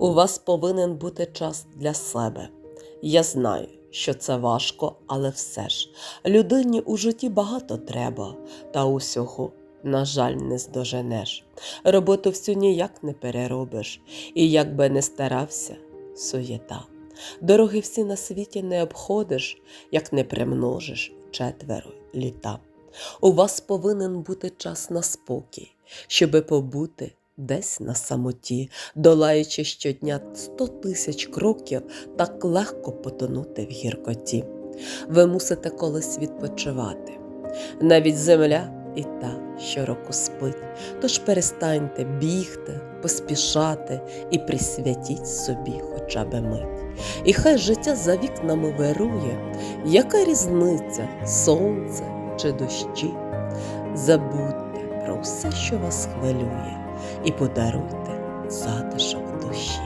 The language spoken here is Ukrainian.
У вас повинен бути час для себе. Я знаю, що це важко, але все ж людині у житті багато треба, та усього, на жаль, не здоженеш. Роботу всю ніяк не переробиш, і як би не старався, суєта. Дороги всі на світі не обходиш, як не примножиш четверо літа. У вас повинен бути час на спокій, щоби побути десь на самоті, долаючи щодня сто тисяч кроків, так легко потонути в гіркоті. Ви мусите колись відпочивати. Навіть земля і та щороку спить, тож перестаньте бігти, поспішати і присвятіть собі хоча б мить. І хай життя за вікнами вирує, яка різниця, сонце чи дощі. Забудьте про все, що вас хвилює, і подаруйте затишок душі.